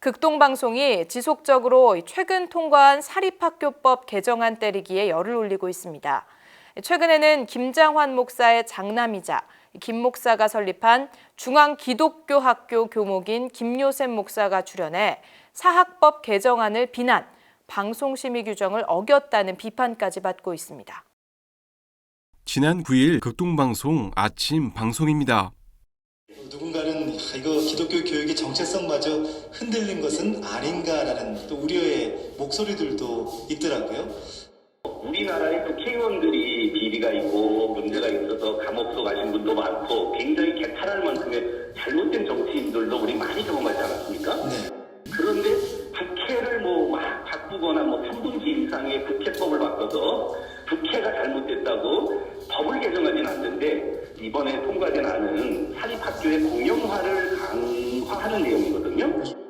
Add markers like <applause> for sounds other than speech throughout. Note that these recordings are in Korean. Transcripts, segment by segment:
극동방송이 지속적으로 최근 통과한 사립학교법 개정안 때리기에 열을 올리고 있습니다. 최근에는 김장환 목사의 장남이자 김 목사가 설립한 중앙기독교학교 교목인 김요셉 목사가 출연해 사학법 개정안을 비난, 방송심의 규정을 어겼다는 비판까지 받고 있습니다. 지난 9일 극동방송 아침 방송입니다. 누군가는 아, 이거 기독교 교육의 정체성마저 흔들린 것은 아닌가라는 또 우려의 목소리들도 있더라고요. 우리나라의 국회의원들이 비리가 있고 문제가 있어서 감옥 속 가신 분도 많고 굉장히 개탄할 만큼의 잘못된 정치인들도 우리 많이 경험하지 않았습니 이번에 통과된 안은 사립학교의 공영화를 강화하는 내용이거든요.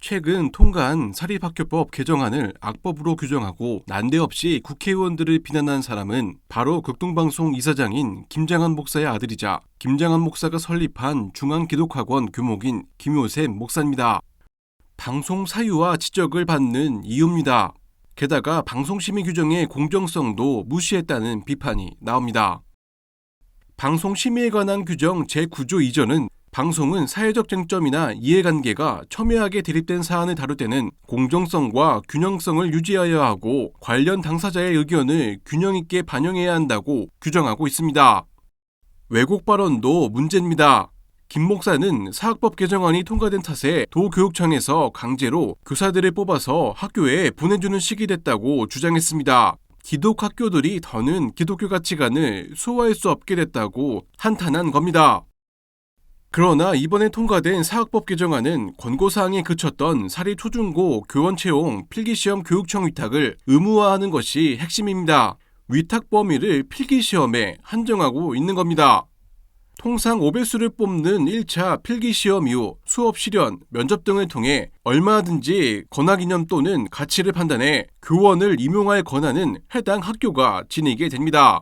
최근 통과한 사립학교법 개정안을 악법으로 규정하고 난데없이 국회의원들을 비난한 사람은 바로 극동방송 이사장인 김장한 목사의 아들이자 김장한 목사가 설립한 중앙기독학원 교목인 김요셉 목사입니다. 방송 사유와 지적을 받는 이유입니다. 게다가 방송심의 규정의 공정성도 무시했다는 비판이 나옵니다. 방송 심의에 관한 규정 제9조 이전은 방송은 사회적 쟁점이나 이해관계가 첨예하게 대립된 사안을 다룰 때는 공정성과 균형성을 유지하여야 하고 관련 당사자의 의견을 균형 있게 반영해야 한다고 규정하고 있습니다. 왜곡 발언도 문제입니다. 김 목사는 사학법 개정안이 통과된 탓에 도교육청에서 강제로 교사들을 뽑아서 학교에 보내주는 식이 됐다고 주장했습니다. 기독학교들이 더는 기독교 가치관을 수호할 수 없게 됐다고 한탄한 겁니다. 그러나 이번에 통과된 사학법 개정안은 권고사항에 그쳤던 사립 초중고 교원 채용 필기시험 교육청 위탁을 의무화하는 것이 핵심입니다. 위탁 범위를 필기시험에 한정하고 있는 겁니다. 통상 5배수를 뽑는 1차 필기시험 이후 수업 실현, 면접 등을 통해 얼마든지 권학이념 또는 가치를 판단해 교원을 임용할 권한은 해당 학교가 지니게 됩니다.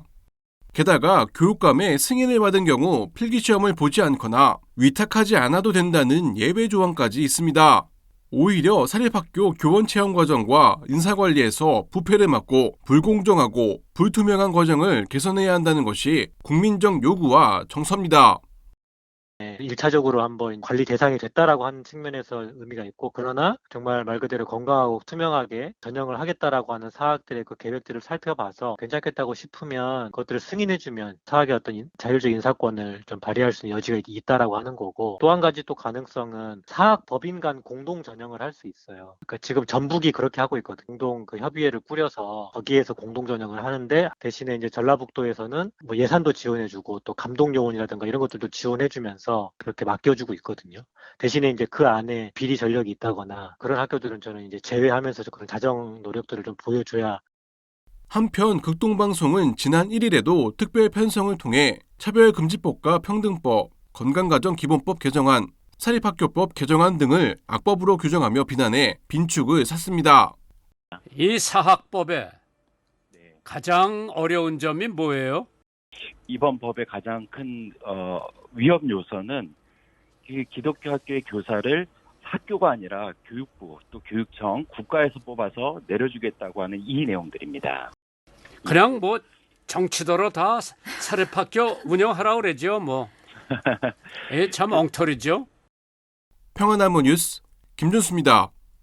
게다가 교육감의 승인을 받은 경우 필기시험을 보지 않거나 위탁하지 않아도 된다는 예외 조항까지 있습니다. 오히려 사립학교 교원 채용 과정과 인사관리에서 부패를 막고 불공정하고 불투명한 과정을 개선해야 한다는 것이 국민적 요구와 정서입니다. 네, 1차적으로 한번 관리 대상이 됐다라고 하는 측면에서 의미가 있고 그러나 정말 말 그대로 건강하고 투명하게 전형을 하겠다라고 하는 사학들의 그 계획들을 살펴봐서 괜찮겠다고 싶으면 그것들을 승인해주면 사학의 어떤 인- 자율적 인사권을 좀 발휘할 수 있는 여지가 있다라고 하는 거고 또 한 가지 또 가능성은 사학 법인 간 공동 전형을 할 수 있어요. 그러니까 지금 전북이 그렇게 하고 있거든요. 공동 그 협의회를 꾸려서 거기에서 공동 전형을 하는데 대신에 이제 전라북도에서는 뭐 예산도 지원해주고 또 감독 요원이라든가 이런 것들도 지원해주면서 그렇게 맡겨주고 있거든요. 대신에 이제 그 안에 비리 전력이 있다거나 그런 학교들은 저는 이제 제외하면서 그런 자정 노력들을 좀 보여줘야 한편 극동방송은 지난 1일에도 특별 편성을 통해 차별금지법과 평등법, 건강가정기본법 개정안, 사립학교법 개정안 등을 악법으로 규정하며 비난해 빈축을 샀습니다. 이 사학법의 네. 가장 어려운 점이 뭐예요? 이번 법의 가장 큰 어, 위험 요소는 이 기독교 학교의 교사를 학교가 아니라 교육부 또 교육청 국가에서 뽑아서 내려주겠다고 하는 이 내용들입니다. 그냥 뭐 정치도로 다 사립학교 운영하라 그러죠, 뭐. <laughs> 예, 참 엉터리죠. 평안나무 뉴스 김준수입니다.